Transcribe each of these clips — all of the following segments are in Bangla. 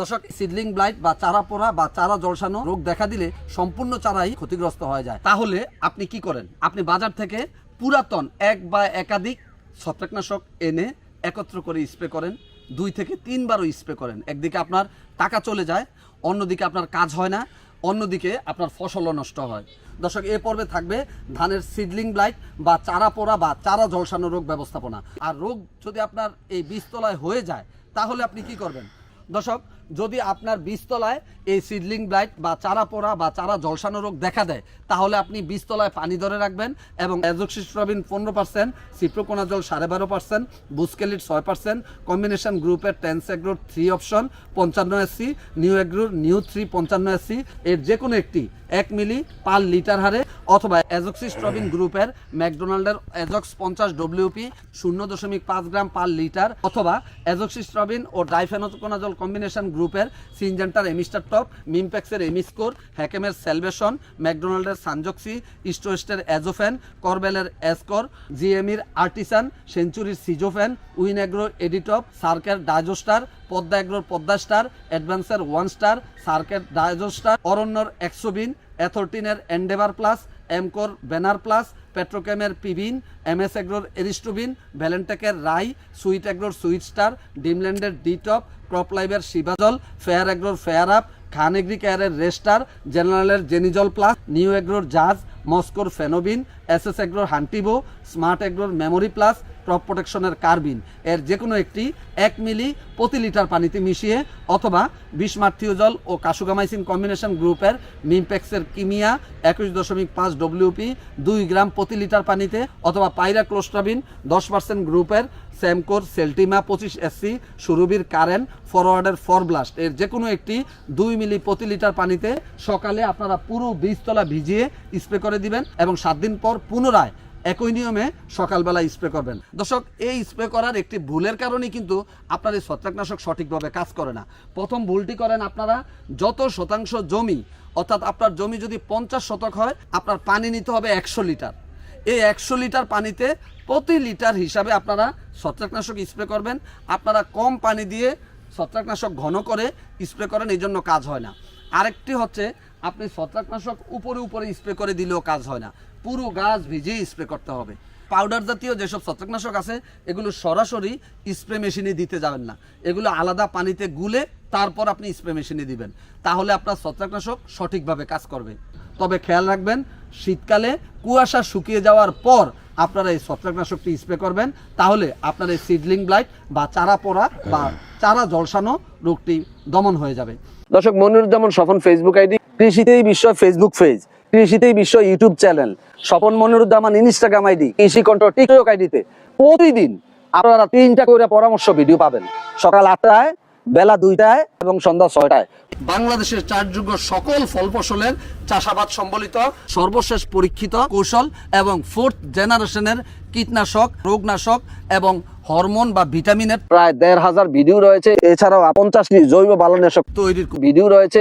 দর্শক সিডলিং ব্লাইট বা চারা পোড়া বা চারা জলসানো রোগ দেখা দিলে সম্পূর্ণ চারাই ক্ষতিগ্রস্ত হয়ে যায়। তাহলে আপনি কি করেন? আপনি বাজার থেকে পুরাতন এক বা একাধিক ছত্রাকনাশক এনে একত্র করে স্প্রে করেন, দুই থেকে তিনবারও স্প্রে করেন। একদিকে আপনার টাকা চলে যায়, অন্যদিকে আপনার কাজ হয় না, অন্যদিকে আপনার ফসলও নষ্ট হয়। দর্শক, এ পর্বে থাকবে ধানের সিডলিং ব্লাইট বা চারা পোড়া বা চারা ঝলসানো রোগ ব্যবস্থাপনা। আর রোগ যদি আপনার এই বীজতলায় হয়ে যায়, তাহলে আপনি কি করবেন? দর্শক যদি আপনার বীজতলায় এই সিডলিং ব্লাইট বা চারা পোড়া বা চারা জলসানো রোগ দেখা দেয়, তাহলে আপনি বীজতলায় পানি ধরে রাখবেন এবং অ্যাজোক্সিস্ট্রবিন পনেরো পার্সেন্ট সিপ্রোকোনাজল সাড়ে বারো পার্সেন্ট বুসকেলিট ছয় পার্সেন্ট কম্বিনেশন গ্রুপের টেন্স এগ্রোর থ্রি অপশন পঞ্চান্ন এসসি নিউ এগ্রোর নিউ থ্রি পঞ্চান্ন এসসি এর যে কোনো একটি, এক মিলি পার লিটার হারে অথবা অ্যাজোক্সিস্ট্রবিন গ্রুপের ম্যাকডোনাল্ডের অ্যাজক্স পঞ্চাশ ডব্লিউপি শূন্য দশমিক পাঁচ গ্রাম পার লিটার অথবা অ্যাজোক্সিস্ট্রবিন ও ডাইফেনোকোনাজল কম্বিনেশন গ্রুপের সিনজেন্টার এমিস্টার টপ, মিমপ্যাক্সের এমিস্কোর হ্যাকেমের সেলভেশন ম্যাকডোনাল্ডের সানজক্সি ইস্টোয়েস্টের অ্যাজোফ্যান করবেলের অ্যাসকর জিএমির আর্টিসান, সেঞ্চুরির সিজোফ্যান উইনএগ্রোর এডিটপ, সার্কের ডাইজোস্টার পদ্মা এগ্রোর পদ্মা স্টার, অ্যাডভান্সের ওয়ান স্টার, সার্কের ডাইজোস্টার অরণ্যর একশোবিন অ্যাথরটিনের এন্ডেভার প্লাস এমকোর ব্যানার প্লাস, পেট্রোকেমের পিবিন, এমএস এগ্রোর এরিস্টোবিন ভ্যালেন্টেকের রাই, সুইট এগ্রোর সুইট স্টার, ডিমল্যান্ডের ডিটপ ক্রপ লাইভের শিবাজল ফেয়ার এগ্রোর ফেয়ার আপ, খান এগ্রি কেয়ারের রেস্টার জেনারেলের জেনিজল প্লাস, নিউ এগ্রোর জাজ, মস্কোর ফেনোবিন এস এস এগ্রোর হান্টিবো, স্মার্ট এগ্রোর মেমোরি প্লাস ক্রপ প্রোটেকশনের কার্বিন। এর যে কোনো একটি এক মিলি প্রতি লিটার পানিতে মিশিয়ে অথবা বিশ মার্থিওজল ও কাসুগামাইসিন কম্বিনেশন গ্রুপের মিমপেক্সের কিমিয়া একুশ দশমিক পাঁচ ডব্লিউপি দুই গ্রাম প্রতি লিটার পানিতে অথবা পাইরা ক্লোস্ট্রাবিন দশ পার্সেন্ট গ্রুপের স্যামকোর সেলটিমা পঁচিশ এসসি সুরবির কারেন্ট ফরওয়ার্ডের ফরব্লাস্ট এর যে কোনো একটি দুই মিলি প্রতি লিটার পানিতে সকালে আপনারা পুরো বীজতলা ভিজিয়ে স্প্রে করে দিবেন এবং সাত দিন পর পুনরায় একই নিয়মে সকালবেলা স্প্রে করবেন। দর্শক, এই স্প্রে করার একটি ভুলের কারণে কিন্তু আপনার এই ছত্রাকনাশক সঠিকভাবে কাজ করে না। প্রথম ভুলটি করেন আপনারা, যত শতাংশ জমি, অর্থাৎ আপনার জমি যদি পঞ্চাশ শতক হয়, আপনার পানি নিতে হবে একশো লিটার। এই একশো লিটার পানিতে প্রতি লিটার হিসাবে আপনারা ছত্রাকনাশক স্প্রে করবেন। আপনারা কম পানি দিয়ে ছত্রাকনাশক ঘন করে স্প্রে করেন, এই জন্য কাজ হয় না। আরেকটি হচ্ছে, আপনি ছত্রাকনাশক উপরে উপরে স্প্রে করে দিলেও কাজ হয় না। পুরো গাছ ভিজিয়ে স্প্রে করতে হবে। পাউডার জাতীয় যেসব ছত্রাকনাশক আছে, এগুলো সরাসরি স্প্রে মেশিনে দিতে যাবেন না। এগুলো আলাদা পানিতে গুলে তারপর আপনি স্প্রে মেশিনে দিবেন। তাহলে আপনার ছত্রাকনাশক সঠিকভাবে কাজ করবে। তবে খেয়াল রাখবেন, শীতকালে কুয়াশা শুকিয়ে যাওয়ার পর আপনারা এই ছত্রাকনাশকটি স্প্রে করবেন। তাহলে আপনার এই সিডলিং ব্লাইট বা চারা পড়া বা চারা জলসানো রোগটি দমন হয়ে যাবে। দর্শক, মনিরুজ্জামান স্বপন ফেসবুক আইডি, কৃষিতেই বিশ্ব ফেসবুক পেজ কৃষিতেই বিশ্ব YouTube channel. Swapan Moniruzzaman Instagram ID, Krishi Kantho TikTok আইডিতে প্রতিদিন আপনারা তিনটা করে পরামর্শ ভিডিও পাবেন। সকাল আটটায়, বেলা দুইটায় এবং সন্ধ্যা ছয়টায়। বাংলাদেশের চারযোগ্য সকল ফল ফসলের চাষাবাদ সম্বলিত সর্বশেষ পরীক্ষিত কৌশল এবং ফোর্থ জেনারেশনের কীটনাশক, রোগনাশক এবং হরমোন বা ভিটামিনের প্রায় দেড় হাজার ভিডিও রয়েছে। এছাড়াও পঞ্চাশটি জৈব বালনাশক তৈরির ভিডিও রয়েছে।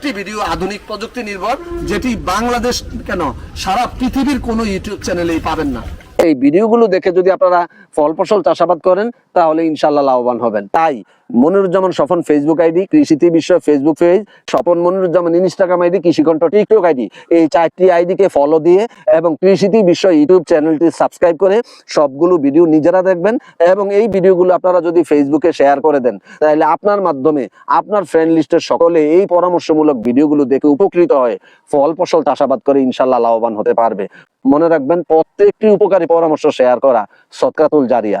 প্রত্যেকটি ভিডিও আধুনিক প্রযুক্তি নির্ভর, যেটি বাংলাদেশ কেন সারা পৃথিবীর কোনো ইউটিউব চ্যানেলেই পাবেন না। এই ভিডিওগুলো দেখে যদি আপনারা ফল ফসল চাষাবাদ করেন, তাহলে ইনশাল্লাহ লাভবান হবেন। তাই মনিরুজ্জামান স্বপন ফেসবুক আইডি কৃষিতে বিশ্ব Facebook page Swapan Moniruzzaman Instagram ID Krishikantho TikTok ID এই চারটি আইডিকে ফলো দিয়ে এবং কৃষিতে বিশ্ব ইউটিউব চ্যানেলটি সাবস্ক্রাইব করে সবগুলো ভিডিও নিজেরা দেখবেন এবং এই ভিডিওগুলো আপনারা যদি ফেসবুকে শেয়ার করে দেন, তাহলে আপনার মাধ্যমে আপনার ফ্রেন্ড লিস্টের সকলে এই পরামর্শমূলক ভিডিওগুলো দেখে উপকৃত হয়। ফল, ফসল, চাষাবাদ করে ইনশাল্লাহ লাভবান হতে পারবে। মনে রাখবেন, প্রত্যেকটি উপকারী পরামর্শ শেয়ার করা সৎকাতুল জারিয়া।